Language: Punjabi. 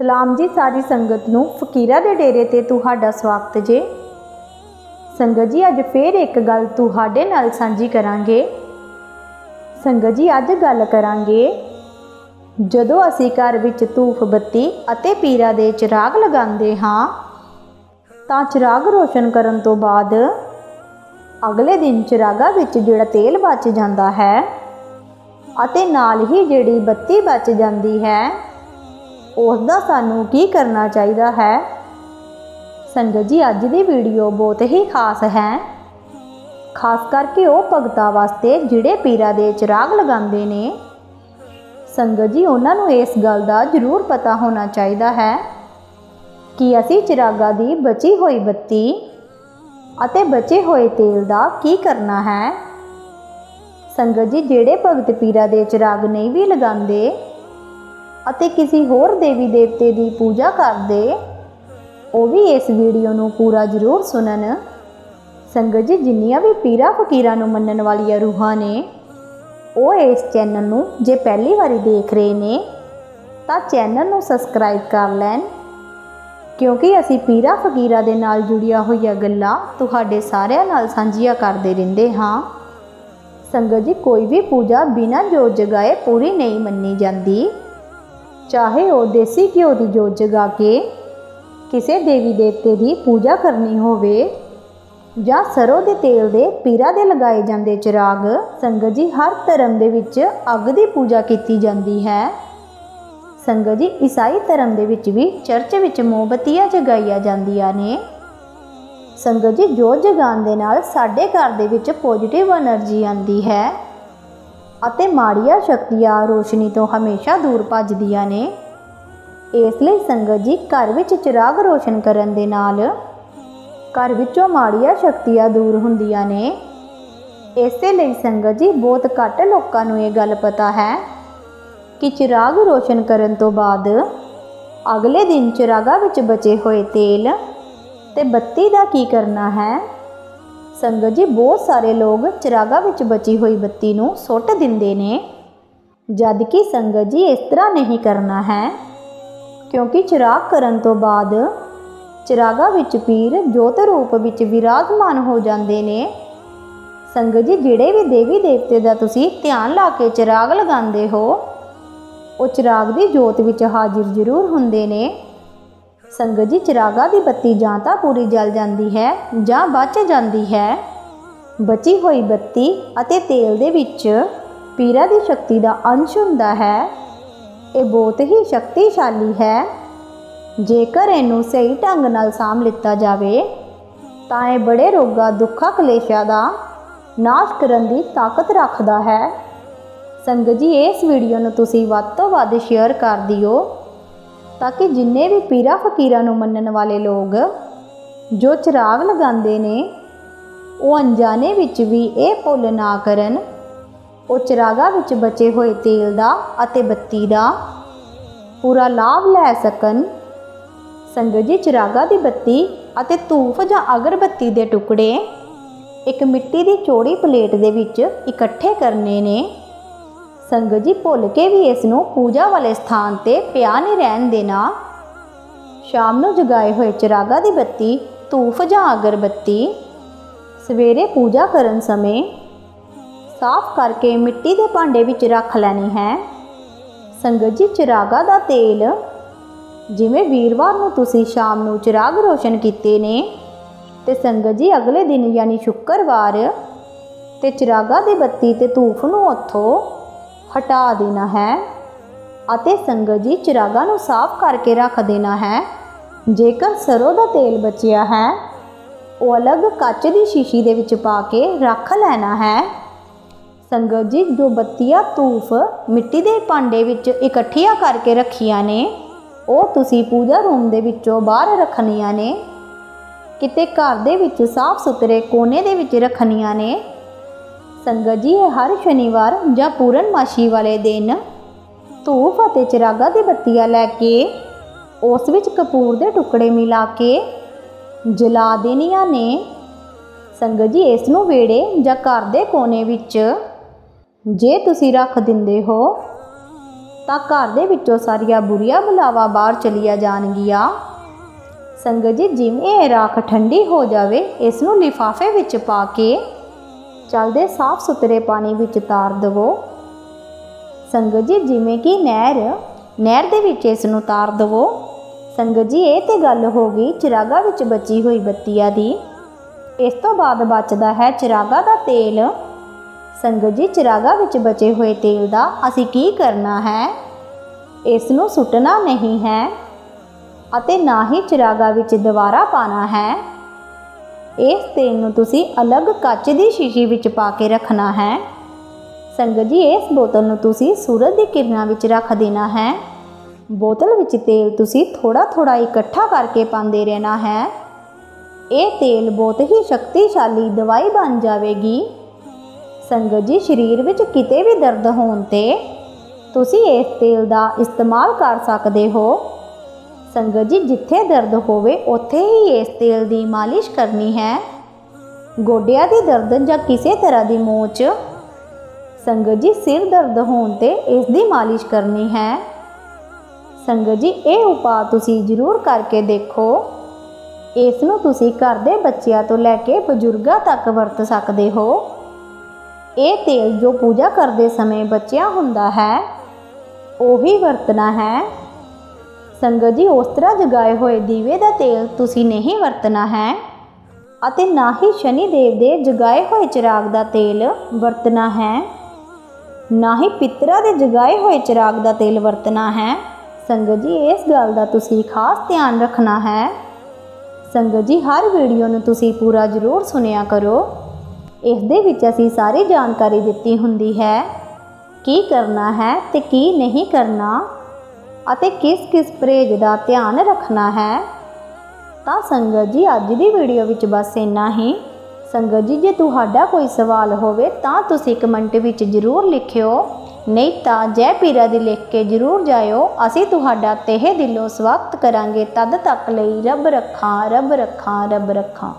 ਸਲਾਮ ਜੀ, ਸਾਰੀ ਸੰਗਤ ਨੂੰ ਫਕੀਰਾ ਦੇ ਡੇਰੇ ਤੇ ਤੁਹਾਡਾ ਸਵਾਗਤ ਜੇ। ਸੰਗਤ ਜੀ, ਅੱਜ ਫੇਰ ਇੱਕ ਗੱਲ ਤੁਹਾਡੇ ਨਾਲ ਸਾਂਝੀ ਕਰਾਂਗੇ। ਸੰਗਤ ਜੀ, ਅੱਜ ਗੱਲ ਕਰਾਂਗੇ, ਜਦੋਂ ਅਸੀਂ ਘਰ ਵਿੱਚ ਧੂਫ ਬੱਤੀ ਅਤੇ ਪੀਰਾ ਦੇ ਚਿਰਾਗ ਲਗਾਉਂਦੇ ਹਾਂ, ਤਾਂ ਚਿਰਾਗ ਰੋਸ਼ਨ ਕਰਨ ਤੋਂ ਬਾਅਦ ਅਗਲੇ ਦਿਨ ਚਿਰਾਗਾ ਵਿੱਚ ਜਿਹੜਾ ਤੇਲ ਬਚ ਜਾਂਦਾ ਹੈ ਅਤੇ ਨਾਲ ਹੀ ਜਿਹੜੀ ਬੱਤੀ ਬਚ ਜਾਂਦੀ ਹੈ ਉਸ ਦਾ ਸਾਨੂੰ ਕੀ ਕਰਨਾ ਚਾਹੀਦਾ ਹੈ? ਸੰਗਤ ਜੀ, ਅੱਜ ਦੀ ਵੀਡੀਓ ਬਹੁਤ ਹੀ ਖਾਸ ਹੈ। ਖਾਸ ਕਰਕੇ ਉਹ ਭਗਤਾਂ ਵਾਸਤੇ ਜਿਹੜੇ ਪੀਰਾਂ ਦੇ ਚਿਰਾਗ ਲਗਾਉਂਦੇ ਨੇ। ਸੰਗਤ ਜੀ, ਉਹਨਾਂ ਨੂੰ ਇਸ ਗੱਲ ਦਾ ਜ਼ਰੂਰ ਪਤਾ ਹੋਣਾ ਚਾਹੀਦਾ ਹੈ ਕਿ ਅਸੀਂ ਚਿਰਾਗਾ ਦੀ ਬਚੀ ਹੋਈ ਬੱਤੀ ਅਤੇ ਬਚੇ ਹੋਏ ਤੇਲ ਦਾ ਕੀ ਕਰਨਾ ਹੈ। ਸੰਗਤ ਜੀ, ਜਿਹੜੇ ਭਗਤ ਪੀਰਾਂ ਦੇ ਚਿਰਾਗ ਨਹੀਂ ਵੀ ਲਗਾਉਂਦੇ ਅਤੇ ਕਿਸੇ ਹੋਰ ਦੇਵੀ ਦੇਵਤੇ ਦੀ ਪੂਜਾ ਕਰਦੇ, ਉਹ ਵੀ ਇਸ ਵੀਡੀਓ ਨੂੰ ਪੂਰਾ ਜ਼ਰੂਰ ਸੁਣਨ। ਸੰਗਤ ਜੀ, ਜਿੰਨੀਆਂ ਵੀ ਪੀਰਾ ਫਕੀਰਾਂ ਨੂੰ ਮੰਨਣ ਵਾਲੀਆਂ ਰੂਹਾਂ ਨੇ, ਉਹ ਇਸ ਚੈਨਲ ਨੂੰ ਜੇ ਪਹਿਲੀ ਵਾਰੀ ਦੇਖ ਰਹੇ ਨੇ, ਤਾਂ ਚੈਨਲ ਨੂੰ ਸਬਸਕ੍ਰਾਈਬ ਕਰ ਲੈਣ, ਕਿਉਂਕਿ ਅਸੀਂ ਪੀਰਾ ਫਕੀਰਾਂ ਦੇ ਨਾਲ ਜੁੜੀਆਂ ਹੋਈਆਂ ਗੱਲਾਂ ਤੁਹਾਡੇ ਸਾਰਿਆਂ ਨਾਲ ਸਾਂਝੀਆਂ ਕਰਦੇ ਰਹਿੰਦੇ ਹਾਂ। ਸੰਗਤ ਜੀ, ਕੋਈ ਵੀ ਪੂਜਾ ਬਿਨਾਂ ਜੋਤ ਜਗਾਏ ਪੂਰੀ ਨਹੀਂ ਮੰਨੀ ਜਾਂਦੀ। ਚਾਹੇ ਉਹ ਦੇਸੀ ਘਿਓ ਦੀ ਜੋਤ ਜਗਾ ਕੇ ਕਿਸੇ ਦੇਵੀ ਦੇਵਤੇ ਦੀ ਪੂਜਾ ਕਰਨੀ ਹੋਵੇ ਜਾਂ ਸਰੋਂ ਦੇ ਤੇਲ ਦੇ ਪੀਰਾ ਦੇ ਲਗਾਏ ਜਾਂਦੇ ਚਿਰਾਗ, ਸੰਗਤ ਜੀ, ਹਰ ਧਰਮ ਦੇ ਵਿੱਚ ਅੱਗ ਦੀ ਪੂਜਾ ਕੀਤੀ ਜਾਂਦੀ ਹੈ। ਸੰਗਤ ਜੀ, ਈਸਾਈ ਧਰਮ ਦੇ ਵਿੱਚ ਵੀ ਚਰਚ ਵਿੱਚ ਮੋਮਬਤੀਆਂ ਜਗਾਈਆਂ ਜਾਂਦੀਆਂ ਨੇ। ਸੰਗਤ ਜੀ, ਜੋਤ ਜਗਾਉਣ ਦੇ ਨਾਲ ਸਾਡੇ ਘਰ ਦੇ ਵਿੱਚ ਪੋਜ਼ਿਟਿਵ એનર્ਜੀ ਆਉਂਦੀ ਹੈ। ਅਤੇ ਮਾੜੀਆਂ ਸ਼ਕਤੀਆਂ ਰੋਸ਼ਨੀ ਤੋਂ ਹਮੇਸ਼ਾ ਦੂਰ ਭੱਜਦੀਆਂ ਨੇ। ਇਸ ਲਈ ਸੰਗਤ ਜੀ ਘਰ ਵਿੱਚ ਚਿਰਾਗ ਰੋਸ਼ਨ ਕਰਨ ਦੇ ਨਾਲ ਘਰ ਵਿੱਚੋਂ ਮਾੜੀਆਂ ਸ਼ਕਤੀਆਂ ਦੂਰ ਹੁੰਦੀਆਂ ਨੇ। ਇਸੇ ਲਈ ਸੰਗਤ ਜੀ ਬਹੁਤ ਘੱਟ ਲੋਕਾਂ ਨੂੰ ਇਹ ਗੱਲ ਪਤਾ ਹੈ ਕਿ ਚਿਰਾਗ ਰੋਸ਼ਨ ਕਰਨ ਤੋਂ ਬਾਅਦ ਅਗਲੇ ਦਿਨ ਚਿਰਾਗਾ ਵਿੱਚ ਬਚੇ ਹੋਏ ਤੇਲ ਤੇ ਬੱਤੀ ਦਾ ਕੀ ਕਰਨਾ ਹੈ? ਸੰਗਤ ਜੀ, ਬਹੁਤ ਸਾਰੇ ਲੋਕ ਚਿਰਾਗਾ ਵਿੱਚ ਬਚੀ ਹੋਈ ਬੱਤੀ ਨੂੰ ਸੁੱਟ ਦਿੰਦੇ ਨੇ। ਜਦ ਕਿ ਸੰਗਤ ਜੀ, ਇਸ ਤਰ੍ਹਾਂ ਨਹੀਂ ਕਰਨਾ ਹੈ, ਕਿਉਂਕਿ ਚਿਰਾਗ ਕਰਨ ਤੋਂ ਬਾਅਦ ਚਿਰਾਗਾ ਵਿੱਚ ਪੀਰ ਜੋਤ ਰੂਪ ਵਿੱਚ ਵਿਰਾਜਮਾਨ ਹੋ ਜਾਂਦੇ ਨੇ। ਸੰਗਤ ਜੀ, ਜਿਹੜੇ ਵੀ ਦੇਵੀ ਦੇਵਤੇ ਦਾ ਤੁਸੀਂ ਧਿਆਨ ਲਾ ਕੇ ਚਿਰਾਗ ਲਗਾਉਂਦੇ ਹੋ, ਉਹ ਚਿਰਾਗ ਦੀ ਜੋਤ ਵਿੱਚ ਹਾਜ਼ਰ ਜ਼ਰੂਰ ਹੁੰਦੇ ਨੇ। ਸੰਗਤ ਜੀ, ਚਿਰਾਗਾ ਦੀ ਬੱਤੀ ਜਾਂ ਤਾਂ ਪੂਰੀ ਜਲ ਜਾਂਦੀ ਹੈ ਜਾਂ ਬਚ ਜਾਂਦੀ ਹੈ। ਬਚੀ ਹੋਈ ਬੱਤੀ ਅਤੇ ਤੇਲ ਦੇ ਵਿੱਚ ਪੀਰਾ ਦੀ ਸ਼ਕਤੀ ਦਾ ਅੰਸ਼ ਹੁੰਦਾ ਹੈ। ਇਹ ਬਹੁਤ ਹੀ ਸ਼ਕਤੀਸ਼ਾਲੀ ਹੈ। ਜੇਕਰ ਇਹਨੂੰ ਸਹੀ ਢੰਗ ਨਾਲ ਸਾਂਭ ਲਿੱਤਾ ਜਾਵੇ, ਤਾਂ ਇਹ ਬੜੇ ਰੋਗਾਂ, ਦੁੱਖਾਂ, ਕਲੇਸ਼ਾਂ ਦਾ ਨਾਸ਼ ਕਰਨ ਦੀ ਤਾਕਤ ਰੱਖਦਾ ਹੈ। ਸੰਗਤ ਜੀ, ਇਸ ਵੀਡੀਓ ਨੂੰ ਤੁਸੀਂ ਵੱਧ ਤੋਂ ਵੱਧ ਸ਼ੇਅਰ ਕਰ ਦਿਓ। ਤਾਂ ਕਿ ਜਿੰਨੇ ਵੀ ਪੀਰਾ ਫਕੀਰਾਂ ਨੂੰ ਮੰਨਣ ਵਾਲੇ ਲੋਕ ਜੋ ਚਿਰਾਗ ਲਗਾਉਂਦੇ ਨੇ, ਉਹ ਅਣਜਾਣੇ ਵਿੱਚ ਵੀ ਇਹ ਭੁੱਲ ਨਾ ਕਰਨ। ਉਹ ਚਿਰਾਗਾ ਵਿੱਚ ਬਚੇ ਹੋਏ ਤੇਲ ਦਾ ਅਤੇ ਬੱਤੀ ਦਾ ਪੂਰਾ ਲਾਭ ਲੈ ਸਕਣ। ਸੰਗਤ ਜੀ, ਚਿਰਾਗਾ ਦੀ ਬੱਤੀ ਅਤੇ ਧੂਫ ਜਾਂ ਅਗਰਬੱਤੀ ਦੇ ਟੁਕੜੇ ਇੱਕ ਮਿੱਟੀ ਦੀ ਚੌੜੀ ਪਲੇਟ ਦੇ ਵਿੱਚ ਇਕੱਠੇ ਕਰਨੇ ਨੇ। ਸੰਗਤ ਜੀ ਭੁੱਲ ਕੇ ਵੀ ਇਸ ਨੂੰ ਪੂਜਾ ਵਾਲੇ ਸਥਾਨ ਤੇ ਪਿਆ ਨਹੀਂ ਰਹਿਣ ਦੇਣਾ। ਸ਼ਾਮ ਨੂੰ ਜਗਾਏ ਹੋਏ ਚਿਰਾਗਾ ਦੀ ਬੱਤੀ, ਧੂਫ ਜਾਂ ਅਗਰਬੱਤੀ। ਸਵੇਰੇ ਪੂਜਾ ਕਰਨ ਸਮੇਂ ਸਾਫ਼ ਕਰਕੇ ਮਿੱਟੀ ਦੇ ਭਾਂਡੇ ਵਿੱਚ ਰੱਖ ਲੈਣੀ ਹੈ। ਸੰਗਤ ਜੀ, ਚਿਰਾਗਾ ਦਾ ਤੇਲ, ਜਿਵੇਂ ਵੀਰਵਾਰ ਨੂੰ ਤੁਸੀਂ ਸ਼ਾਮ ਨੂੰ ਚਿਰਾਗ ਰੋਸ਼ਨ ਕੀਤੇ ਨੇ, ਤੇ ਸੰਗਤ ਜੀ ਅਗਲੇ ਦਿਨ ਯਾਨੀ ਸ਼ੁੱਕਰਵਾਰ ਤੇ ਚਿਰਾਗਾ ਦੀ ਬੱਤੀ ਤੇ ਧੂਫ ਨੂੰ ਉੱਥੋਂ ਹਟਾ ਦੇਣਾ ਹੈ ਅਤੇ ਸੰਗਤ ਜੀ ਚਿਰਾਗਾਂ ਨੂੰ ਸਾਫ਼ ਕਰਕੇ ਰੱਖ ਦੇਣਾ ਹੈ। ਜੇਕਰ ਸਰੋਂ ਦਾ ਤੇਲ ਬਚਿਆ ਹੈ, ਉਹ ਅਲੱਗ ਕੱਚ ਦੀ ਸ਼ੀਸ਼ੀ ਦੇ ਵਿੱਚ ਪਾ ਕੇ ਰੱਖ ਲੈਣਾ ਹੈ। ਸੰਗਤ ਜੀ, ਜੋ ਬੱਤੀਆਂ ਧੂਫ ਮਿੱਟੀ ਦੇ ਭਾਂਡੇ ਵਿੱਚ ਇਕੱਠੀਆਂ ਕਰਕੇ ਰੱਖੀਆਂ ਨੇ, ਉਹ ਤੁਸੀਂ ਪੂਜਾ ਰੂਮ ਦੇ ਵਿੱਚੋਂ ਬਾਹਰ ਰੱਖਣੀਆਂ ਨੇ। ਕਿਤੇ ਘਰ ਦੇ ਵਿੱਚ ਸਾਫ਼ ਸੁਥਰੇ ਕੋਨੇ ਦੇ ਵਿੱਚ ਰੱਖਣੀਆਂ ਨੇ। ਸੰਗਤ ਜੀ, ਇਹ ਹਰ ਸ਼ਨੀਵਾਰ ਜਾਂ ਪੂਰਨਮਾਸ਼ੀ ਵਾਲੇ ਦਿਨ ਧੂਫ ਅਤੇ ਚਿਰਾਗਾ ਦੀ ਬੱਤੀਆਂ ਲੈ ਕੇ, ਉਸ ਵਿੱਚ ਕਪੂਰ ਦੇ ਟੁਕੜੇ ਮਿਲਾ ਕੇ, ਜਲਾ ਦੇਣੀਆਂ ਨੇ। ਸੰਗਤ ਜੀ, ਇਸ ਨੂੰ ਵੇੜੇ ਜਾਂ ਘਰ ਦੇ ਕੋਨੇ ਵਿੱਚ ਜੇ ਤੁਸੀਂ ਰੱਖ ਦਿੰਦੇ ਹੋ, ਤਾਂ ਘਰ ਦੇ ਵਿੱਚੋਂ ਸਾਰੀਆਂ ਬੁਰੀਆਂ ਬਲਾਵਾਂ ਬਾਹਰ ਚਲੀਆਂ ਜਾਣਗੀਆਂ। ਸੰਗਤ ਜੀ, ਜਿਵੇਂ ਇਹ ਰਾਖ ਠੰਡੀ ਹੋ ਜਾਵੇ, ਇਸ ਨੂੰ ਲਿਫਾਫੇ ਵਿੱਚ ਪਾ ਕੇ ਚਲਦੇ ਸਾਫ਼ ਸੁਥਰੇ ਪਾਣੀ ਵਿੱਚ ਤਾਰ ਦੇਵੋ। ਸੰਗਤ ਜੀ, ਜਿਵੇਂ ਕਿ ਨਹਿਰ ਨਹਿਰ ਦੇ ਵਿੱਚ ਇਸ ਨੂੰ ਤਾਰ ਦੇਵੋ। ਸੰਗਤ ਜੀ, ਇਹ ਤੇ ਗੱਲ ਹੋ ਗਈ ਚਿਰਾਗਾ ਵਿੱਚ ਬਚੀ ਹੋਈ ਬੱਤੀਆਂ ਦੀ। ਇਸ ਤੋਂ ਬਾਅਦ ਬਚਦਾ ਹੈ ਚਿਰਾਗਾ ਦਾ ਤੇਲ। ਸੰਗਤ ਜੀ, ਚਿਰਾਗਾ ਵਿੱਚ ਬਚੇ ਹੋਏ ਤੇਲ ਦਾ ਅਸੀਂ ਕੀ ਕਰਨਾ ਹੈ? ਇਸ ਨੂੰ ਸੁੱਟਣਾ ਨਹੀਂ ਹੈ ਅਤੇ ਨਾ ਹੀ ਚਿਰਾਗਾ ਵਿੱਚ ਦੁਬਾਰਾ ਪਾਣਾ ਹੈ। ਇਸ ਤੇਲ ਨੂੰ ਤੁਸੀਂ ਅਲੱਗ ਕੱਚ ਦੀ ਸ਼ੀਸ਼ੀ ਵਿੱਚ ਪਾ ਕੇ ਰੱਖਣਾ ਹੈ। ਸੰਗਤ ਜੀ, ਇਸ ਬੋਤਲ ਨੂੰ ਤੁਸੀਂ ਸੂਰਜ ਦੀ ਕਿਰਨਾਂ ਵਿੱਚ ਰੱਖ ਦੇਣਾ ਹੈ। ਬੋਤਲ ਵਿੱਚ ਤੇਲ ਤੁਸੀਂ ਥੋੜਾ ਥੋੜਾ ਇਕੱਠਾ ਕਰਕੇ ਪਾਉਂਦੇ ਰਹਿਣਾ ਹੈ। ਇਹ ਤੇਲ ਬਹੁਤ ਹੀ ਸ਼ਕਤੀਸ਼ਾਲੀ ਦਵਾਈ ਬਣ ਜਾਵੇਗੀ। ਸੰਗਤ ਜੀ, ਸਰੀਰ ਵਿੱਚ ਕਿਤੇ ਵੀ ਦਰਦ ਹੋਣ ਤੇ ਤੁਸੀਂ ਇਸ ਤੇਲ ਦਾ ਇਸਤੇਮਾਲ ਕਰ ਸਕਦੇ ਹੋ। ਸੰਗਤ ਜੀ, ਜਿੱਥੇ ਦਰਦ ਹੋਵੇ, ਉੱਥੇ ਹੀ ਇਸ ਤੇਲ ਦੀ ਮਾਲਿਸ਼ ਕਰਨੀ ਹੈ। ਗੋਡਿਆਂ ਦੀ ਦਰਦ ਜਾਂ ਕਿਸੇ ਤਰ੍ਹਾਂ ਦੀ ਮੋਚ, ਸੰਗਤ ਜੀ, ਸਿਰ ਦਰਦ ਹੋਣ ਤੇ ਇਸ ਦੀ ਮਾਲਿਸ਼ ਕਰਨੀ ਹੈ। ਸੰਗਤ ਜੀ, ਇਹ ਉਪਾਅ ਤੁਸੀਂ ਜ਼ਰੂਰ ਕਰਕੇ ਦੇਖੋ। ਇਸ ਨੂੰ ਤੁਸੀਂ ਘਰ ਦੇ ਬੱਚਿਆਂ ਤੋਂ ਲੈ ਕੇ ਬਜ਼ੁਰਗਾਂ ਤੱਕ ਵਰਤ ਸਕਦੇ ਹੋ। ਇਹ ਤੇਲ ਜੋ ਪੂਜਾ ਕਰਦੇ ਸਮੇਂ ਬਚਿਆ ਹੁੰਦਾ ਹੈ, ਉਹੀ ਵਰਤਣਾ ਹੈ। ਸੰਗਤ ਜੀ, ਉਸ ਤਰ੍ਹਾਂ ਜਗਾਏ ਹੋਏ ਦੀਵੇ ਦਾ ਤੇਲ ਤੁਸੀਂ ਨਹੀਂ ਵਰਤਣਾ ਹੈ। ਅਤੇ ਨਾ ਹੀ ਸ਼ਨੀ ਦੇਵ ਦੇ ਜਗਾਏ ਹੋਏ ਚਿਰਾਗ ਦਾ ਤੇਲ ਵਰਤਣਾ ਹੈ। ਨਾ ਹੀ ਪਿੱਤਰਾਂ ਦੇ ਜਗਾਏ ਹੋਏ ਚਿਰਾਗ ਦਾ ਤੇਲ ਵਰਤਣਾ ਹੈ। ਸੰਗਤ ਜੀ, ਇਸ ਗੱਲ ਦਾ ਤੁਸੀਂ ਖਾਸ ਧਿਆਨ ਰੱਖਣਾ ਹੈ। ਸੰਗਤ ਜੀ, ਹਰ ਵੀਡੀਓ ਨੂੰ ਤੁਸੀਂ ਪੂਰਾ ਜ਼ਰੂਰ ਸੁਣਿਆ ਕਰੋ। ਇਸ ਦੇ ਵਿੱਚ ਅਸੀਂ ਸਾਰੀ ਜਾਣਕਾਰੀ ਦਿੱਤੀ ਹੁੰਦੀ ਹੈ। ਕੀ ਕਰਨਾ ਹੈ ਤੇ ਕੀ ਨਹੀਂ ਕਰਨਾ। ਅਤੇ ਕਿਸ ਕਿਸ ਪਰਹੇਜ਼ ਦਾ ਧਿਆਨ ਰੱਖਣਾ ਹੈ? ਤਾਂ ਸੰਗਤ ਜੀ, ਅੱਜ ਦੀ ਵੀਡੀਓ ਵਿੱਚ ਬਸ ਇੰਨਾ ਹੀ। ਸੰਗਤ ਜੀ, ਜੇ ਤੁਹਾਡਾ ਕੋਈ ਸਵਾਲ ਹੋਵੇ ਤਾਂ ਤੁਸੀਂ ਕਮੈਂਟ ਵਿੱਚ ਜ਼ਰੂਰ ਲਿਖਿਓ। ਨਹੀਂ ਤਾਂ ਜੈ ਪੀਰਾ ਦੀ ਲਿਖ ਕੇ ਜ਼ਰੂਰ ਜਾਇਓ। ਅਸੀਂ ਤੁਹਾਡਾ ਤਹਿ ਦਿਲੋਂ ਸਵਾਗਤ ਕਰਾਂਗੇ। ਤਦ ਤੱਕ ਲਈ ਰੱਬ ਰੱਖਾਂ ਰੱਬ ਰੱਖਾਂ ਰੱਬ ਰੱਖਾਂ।